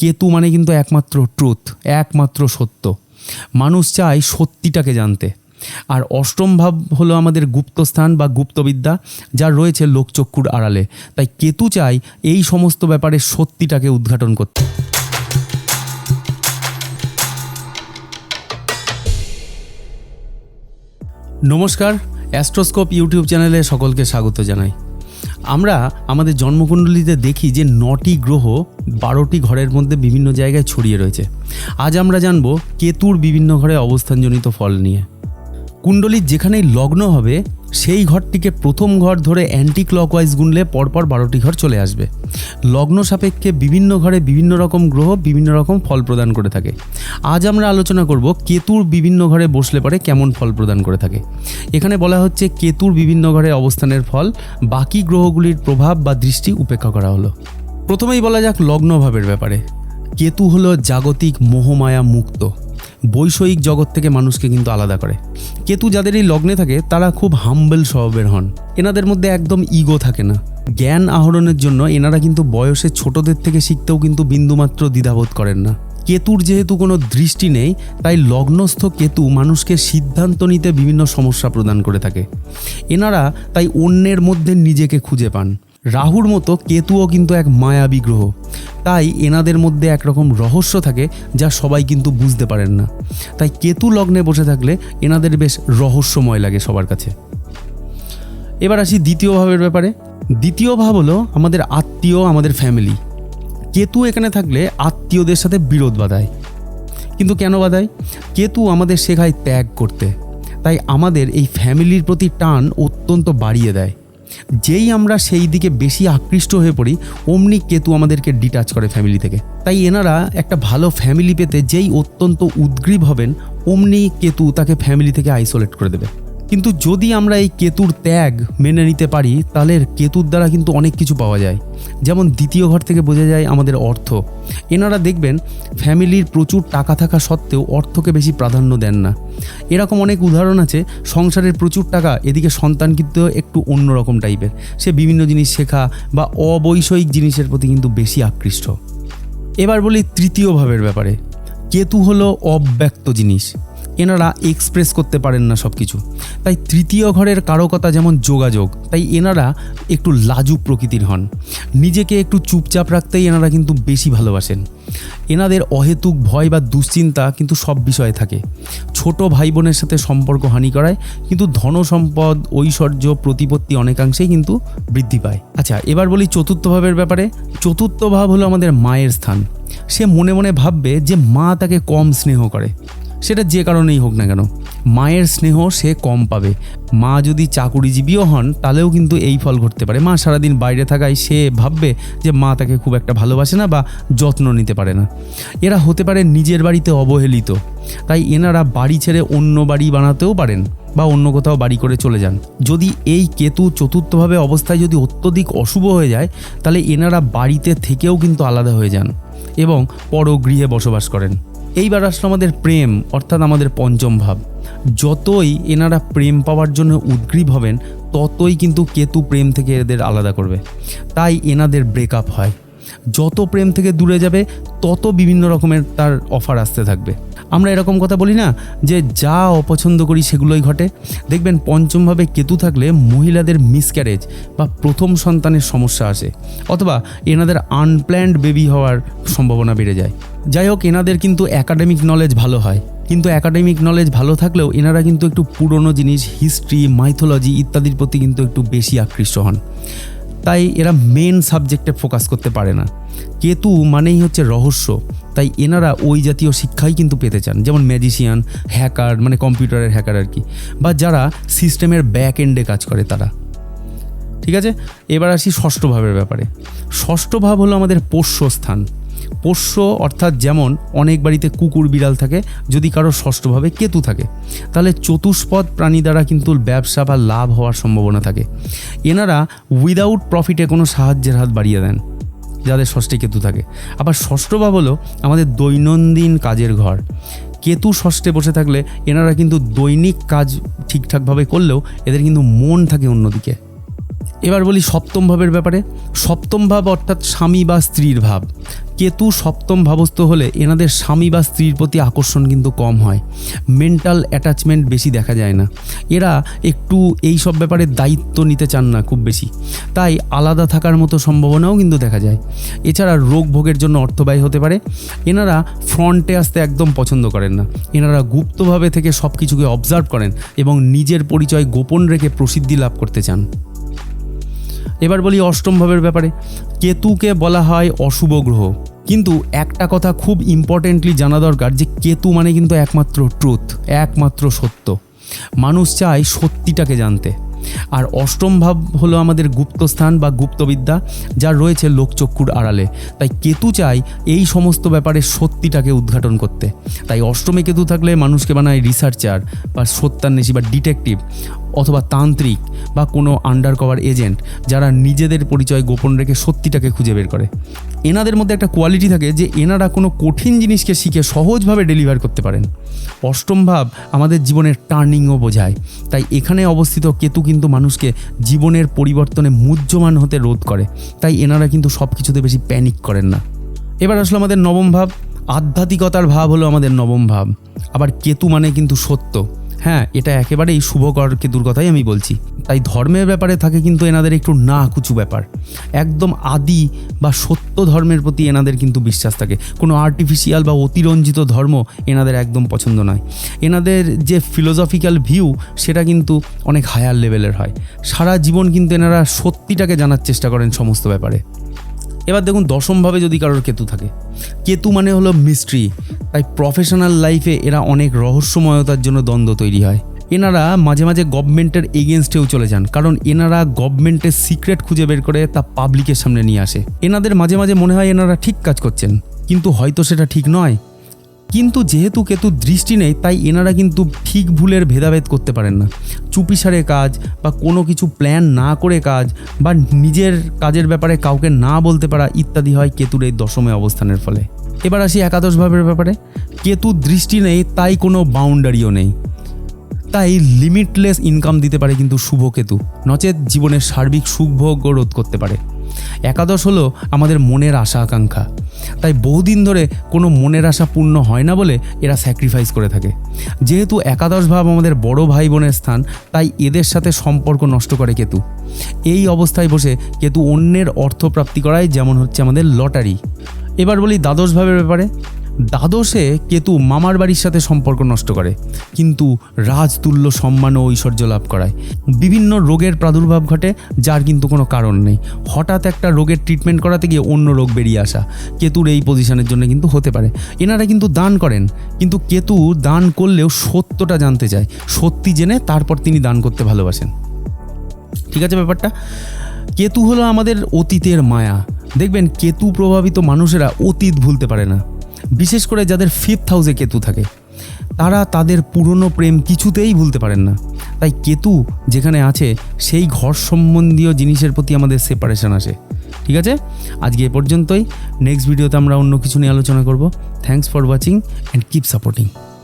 কেতু মানে কিন্তু একমাত্র ট্রুথ একমাত্র সত্য। মানুষ চায় সত্যিটাকে জানতে। আর অষ্টম ভাব হলো আমাদের গুপ্তস্থান বা গুপ্তবিদ্যা যা রয়েছে লোকচক্ষুর আড়ালে। তাই কেতু চায় এই সমস্ত ব্যাপারে সত্যিটাকে উদ্ঘাটন করতে। নমস্কার, অ্যাস্ট্রোস্কোপ ইউটিউব চ্যানেলে সকলকে স্বাগত জানাই। আমরা আমাদের জন্মকুণ্ডলিতে দেখি যে নটি গ্রহ বারোটি ঘরের মধ্যে বিভিন্ন জায়গায় ছড়িয়ে রয়েছে। আজ আমরা জানব কেতুর বিভিন্ন ঘরে অবস্থানজনিত ফল নিয়ে। কুণ্ডলীর যেখানেই লগ্ন হবে, সেই ঘরটিকে প্রথম ঘর ধরে অ্যান্টি ক্লকওয়াইজ গুনলে পরপর বারোটি ঘর চলে আসবে। লগ্ন সাপেক্ষে বিভিন্ন ঘরে বিভিন্ন রকম গ্রহ, বিভিন্ন রকম ফল প্রদান করে থাকে। আজ আমরা আলোচনা করব কেতুর বিভিন্ন ঘরে বসলে পরে কেমন ফল প্রদান করে থাকে। এখানে বলা হচ্ছে কেতুর বিভিন্ন ঘরে অবস্থানের ফল, বাকি গ্রহগুলির প্রভাব বা দৃষ্টি উপেক্ষা করা হলো। প্রথমেই বলা যাক লগ্নভাবের ব্যাপারে। কেতু হলো জাগতিক মোহমায়া মুক্ত। বৈষয়িক জগৎ থেকে মানুষকে কিন্তু আলাদা করে। কেতু যাদের এই লগ্নে থাকে, তারা খুব হাম্বল স্বভাবের হন। এনাদের মধ্যে একদম ইগো থাকে না। জ্ঞান আহরণের জন্য এনারা কিন্তু বয়সে ছোটদের থেকে শিখতেও কিন্তু বিন্দুমাত্র দ্বিধাবোধ করেন না। কেতুর যেহেতু কোনো দৃষ্টি নেই, তাই লগ্নস্থ কেতু মানুষকে সিদ্ধান্ত নিতে বিভিন্ন সমস্যা প্রদান করে থাকে। এনারা তাই অন্যের মধ্যে নিজেকে খুঁজে পান। রাহুর মতো কেতুও কিন্তু এক মায়াবী গ্রহ। তাই এনাদের মধ্যে একরকম রহস্য থাকে যা সবাই কিন্তু বুঝতে পারেন না। তাই কেতু লগ্নে বসে থাকলে এনাদের বেশ রহস্যময় লাগে সবার কাছে। এবার আসি দ্বিতীয় ভাবের ব্যাপারে। দ্বিতীয় ভাব হলো আমাদের আত্মীয়, আমাদের ফ্যামিলি কেতু এখানে থাকলে আত্মীয়দের সাথে বিরোধ বাঁধায়। কিন্তু কেন বাঁধায়? কেতু আমাদের শেখায় ত্যাগ করতে। তাই আমাদের এই ফ্যামিলির প্রতি টান অত্যন্ত বাড়িয়ে দেয়। যেই আমরা সেই দিকে বেশি আকৃষ্ট হয়ে পড়ি, অমনি কেতু আমাদেরকে ডিটাচ করে ফ্যামিলি থেকে। তাই এনারা একটা ভালো ফ্যামিলি পেতে যেই অত্যন্ত উদ্গ্রীব হবেন, অমনি কেতু তাকে ফ্যামিলি থেকে আইসোলেট করে দেবে। কিন্তু যদি আমরা এই কেতুর ত্যাগ মেনে নিতে পারি, তাহলে কেতুর দ্বারা কিন্তু অনেক কিছু পাওয়া যায়। যেমন দ্বিতীয় ঘর থেকে বোঝা যায় আমাদের অর্থ। এনারা দেখবেন, ফ্যামিলির প্রচুর টাকা থাকা সত্ত্বেও অর্থকে বেশি প্রাধান্য দেন না। এরকম অনেক উদাহরণ আছে, সংসারের প্রচুর টাকা, এদিকে সন্তান কিন্তু একটু অন্যরকম টাইপের। সে বিভিন্ন জিনিস শেখা বা অবৈষয়িক জিনিসের প্রতি কিন্তু বেশি আকৃষ্ট। এবার বলি তৃতীয় ভাবের ব্যাপারে। কেতু হলো অব্যক্ত জিনিস। এনারা এক্সপ্রেস করতে পারেন না সব কিছু তাই তৃতীয় ঘরের কারকতা যেমন যোগাযোগ, তাই এনারা একটু লাজুক প্রকৃতির হন। নিজেকে একটু চুপচাপ রাখতেই এনারা কিন্তু বেশি ভালোবাসেন। এনাদের অহেতুক ভয় বা দুশ্চিন্তা কিন্তু সব বিষয়ে থাকে। ছোট ভাই বোনের সাথে সম্পর্ক হানি করায় কিন্তু ধন সম্পদ ঐশ্বর্য, প্রতিপত্তি অনেকাংশেই কিন্তু বৃদ্ধি পায়। আচ্ছা এবার বলি চতুর্থ ভাবের ব্যাপারে। চতুর্থ ভাব হলো আমাদের মায়ের স্থান। সে মনে মনে ভাববে যে মা তাকে কম স্নেহ করে। সেটা যে কারণেই হোক না কেন, মায়ের স্নেহ সে কম পাবে। মা যদি চাকুরিজীবীও হন, তাহলেও কিন্তু এই ফল ঘটতে পারে। মা সারাদিন বাইরে থাকায় সে ভাববে যে মা তাকে খুব একটা ভালোবাসে না বা যত্ন নিতে পারে না। এরা হতে পারে নিজের বাড়িতে অবহেলিত। তাই এনারা বাড়ি ছেড়ে অন্য বাড়ি বানাতেও পারেন বা অন্য কোথাও বাড়ি করে চলে যান। যদি এই কেতু চতুর্থভাবে অবস্থায় যদি অত্যধিক অশুভ হয়ে যায়, তাহলে এনারা বাড়িতে থেকেও কিন্তু আলাদা হয়ে যান এবং পরগৃহে বসবাস করেন। এইবার আসলো আমাদের প্রেম, অর্থাৎ আমাদের পঞ্চম ভাব। যতই এনারা প্রেম পাওয়ার জন্য উদ্গ্রীব হবেন, ততই কিন্তু কেতু প্রেম থেকে এদের আলাদা করবে। তাই এনাদের ব্রেকআপ হয়। যত প্রেম থেকে দূরে যাবে, তত বিভিন্ন রকমের তার অফার আসতে থাকবে। আমরা এরকম কথা বলি না যে যা অপছন্দ করি সেগুলোই ঘটে। দেখবেন পঞ্চমভাবে কেতু থাকলে মহিলাদের মিসক্যারেজ বা প্রথম সন্তানের সমস্যা আসে, অথবা এনাদের আনপ্ল্যান্ড বেবি হওয়ার সম্ভাবনা বেড়ে যায়। যাই হোক, এনাদের কিন্তু একাডেমিক নলেজ ভালো হয়। কিন্তু একাডেমিক নলেজ ভালো থাকলেও এনারা কিন্তু একটু পুরনো জিনিস হিস্ট্রি মাইথোলজি ইত্যাদির প্রতি কিন্তু একটু বেশি আকৃষ্ট হন। তাই এরা মেন সাবজেক্টে ফোকাস করতে পারে না। কেতু মানেই হচ্ছে রহস্য। তাই এনারা ওই জাতীয় শিক্ষাই কিন্তু পেতে চান, যেমন ম্যাজিশিয়ান হ্যাকার মানে কম্পিউটারের হ্যাকার আর কি, বা যারা সিস্টেমের ব্যাক এন্ডে কাজ করে তারা। ঠিক আছে? এবার আসি ষষ্ঠ ভাবের ব্যাপারে। ষষ্ঠ ভাব হলো আমাদের পোষ্য স্থান। পোষ্য অর্থাৎ যেমন অনেক বাড়িতে কুকুর, বিড়াল থাকে, যদি কারও ষষ্ঠভাবে কেতু থাকে, তাহলে চতুষ্পদ প্রাণী দ্বারা কিন্তু ব্যবসা বা লাভ হওয়ার সম্ভাবনা থাকে। এনারা উইদাউট প্রফিটে কোনো সাহায্যের হাত বাড়িয়ে দেন। যাদের ষষ্ঠে কেতু থাকে। আবার ষষ্ঠ ভাব হলো আমাদের দৈনন্দিন কাজের ঘর। কেতু ষষ্ঠে বসে থাকলে এনারা কিন্তু দৈনিক কাজ ঠিকঠাকভাবে করলেও এদের কিন্তু মন থাকে অন্যদিকে। এবার বলি সপ্তম ভাবের ব্যাপারে। সপ্তম ভাব অর্থাৎ স্বামী বা স্ত্রীর ভাব। কেতু সপ্তম ভাবস্থ হলে এনাদের স্বামী বা স্ত্রীর প্রতি আকর্ষণ কিন্তু কম হয়। মেন্টাল অ্যাটাচমেন্ট বেশি দেখা যায় না। এরা একটু এই সব ব্যাপারে দায়িত্ব নিতে চান না খুব বেশি। তাই আলাদা থাকার মতো সম্ভাবনাও কিন্তু দেখা যায়। এছাড়া রোগ ভোগের জন্য অর্থ ব্যয় হতে পারে। এনারা ফ্রন্টে আসতে একদম পছন্দ করেন না। এনারা গুপ্তভাবে থেকে সব কিছুকে অবজার্ভ করেন এবং নিজের পরিচয় গোপন রেখে প্রসিদ্ধি লাভ করতে চান। এবার বলি অষ্টম ভাবের ব্যাপারে। কেতুকে বলা হয় অশুভ গ্রহ। কিন্তু একটা কথা খুব ইম্পর্টেন্টলি জানা দরকার যে কেতু মানে কিন্তু একমাত্র ট্রুথ একমাত্র সত্য। মানুষ চায় সত্যিটাকে জানতে। আর অষ্টম ভাব হলো আমাদের গুপ্তস্থান বা গুপ্তবিদ্যা যা রয়েছে লোকচক্ষুর আড়ালে। তাই কেতু চায় এই সমস্ত ব্যাপারে সত্যিটাকে উদ্ঘাটন করতে। তাই অষ্টমে কেতু থাকলে মানুষকে বানায় রিসার্চার বা সত্যান্বেষী বা ডিটেকটিভ অথবা তান্ত্রিক বা কোনো আন্ডার কভার এজেন্ট যারা নিজেদের পরিচয় গোপন রেখে সত্যিটাকে খুঁজে বের করে। এনাদের মধ্যে একটা কোয়ালিটি থাকে যে এনারা কোনো কঠিন জিনিসকে শিখে সহজভাবে ডেলিভার করতে পারেন। অষ্টম ভাব আমাদের জীবনের টার্নিংও বোঝায়। তাই এখানে অবস্থিত কেতু কিন্তু মানুষকে জীবনের পরিবর্তনে মুহ্যমান হতে রোধ করে। তাই এনারা কিন্তু সব কিছুতে বেশি প্যানিক করেন না। এবার আসলো আমাদের নবম ভাব। আধ্যাত্মিকতার ভাব হলো আমাদের নবম ভাব। আবার কেতু মানে কিন্তু সত্য। হ্যাঁ এটা একেবারেই শুভকর কেতুর কথাই আমি বলছি। তাই ধর্মের ব্যাপারে থাকে কিন্তু এনাদের একটু না কুচু ব্যাপার। একদম আদি বা সত্য ধর্মের প্রতি এনাদের কিন্তু বিশ্বাস থাকে। কোনো আর্টিফিশিয়াল বা অতিরঞ্জিত ধর্ম এনাদের একদম পছন্দ নয়। এনাদের যে ফিলোসফিক্যাল ভিউ সেটা কিন্তু অনেক হায়ার লেভেলের হয়। সারা জীবন কিন্তু এনারা সত্যিটাকে জানার চেষ্টা করেন সমস্ত ব্যাপারে। এবার দেখুন দশমভাবে যদি কারোর কেতু থাকে। কেতু মানে হলো মিস্ট্রি তাই প্রফেশনাল লাইফে এরা অনেক রহস্যময়তার জন্য দ্বন্দ্ব তৈরি হয়। এনারা মাঝে মাঝে গভর্নমেন্টের এগেনস্টেও চলে যান। কারণ এনারা গভর্নমেন্টের সিক্রেট খুঁজে বের করে তা পাবলিকের সামনে নিয়ে আসে। এনাদের মাঝে মাঝে মনে হয় এনারা ঠিক কাজ করছেন। কিন্তু হয়তো সেটা ঠিক নয়। কিন্তু যেহেতু কেতু দৃষ্টি নেই, তাই এনারা কিন্তু ঠিক ভুলের ভেদাভেদ করতে পারেন না। চুপিসারে কাজ বা কোনো কিছু প্ল্যান না করে কাজ বা নিজের কাজের ব্যাপারে কাউকে না বলতে পারা ইত্যাদি হয় কেতুর এই দশমে অবস্থানের ফলে। এবার আসি একাদশ ভাবের ব্যাপারে। কেতু দৃষ্টি নেই, তাই কোনো বাউন্ডারিও নেই। তাই লিমিটলেস ইনকাম দিতে পারে কিন্তু শুভ কেতু। নচেত জীবনের সার্বিক সুখভোগও রোধ করতে পারে। একাদশ হলো আমাদের মনের আশা আকাঙ্ক্ষা তাই বহুদিন ধরে কোনো মনের আশা পূর্ণ হয় না বলে এরা স্যাক্রিফাইস করে থাকে। যেহেতু একাদশ ভাব আমাদের বড় ভাই বোনের স্থান, তাই এদের সাথে সম্পর্ক নষ্ট করে কেতু। এই অবস্থায় বসে কেতু অন্যের অর্থ প্রাপ্তি করায়, যেমন হচ্ছে আমাদের লটারি। এবার বলি দ্বাদশ ভাবের ব্যাপারে। দ্বাদশে কেতু মামার বাড়ির সাথে সম্পর্ক নষ্ট করে, কিন্তু রাজতুল্য সম্মান ও ঐশ্বর্য লাভ করায়। বিভিন্ন রোগের প্রাদুর্ভাব ঘটে, যার কিন্তু কোনো কারণ নেই। হঠাৎ একটা রোগের ট্রিটমেন্ট করাতে গিয়ে অন্য রোগ বেরিয়ে আসা, কেতুর এই পজিশনের জন্য কিন্তু হতে পারে। এনারা কিন্তু দান করেন, কিন্তু কেতু দান করলেও সত্যটা জানতে চায়। সত্যি জেনে তারপর তিনি দান করতে ভালোবাসেন। ঠিক আছে ব্যাপারটা? কেতু হলো আমাদের অতীতের মায়া। দেখবেন, কেতু প্রভাবিত মানুষেরা অতীত ভুলতে পারে না। বিশেষ করে যাদের ফিফথ হাউসে কেতু থাকে, তারা তাদের পুরনো প্রেম কিছুতেই ভুলতে পারেন না। তাই কেতু যেখানে আছে, সেই ঘর সম্বন্ধীয় জিনিসের প্রতি আমাদের সেপারেশন আসে। ঠিক আছে? আজকে এ পর্যন্তই। নেক্সট ভিডিওতে আমরা অন্য কিছু নিয়ে আলোচনা করব। Thanks for watching and keep supporting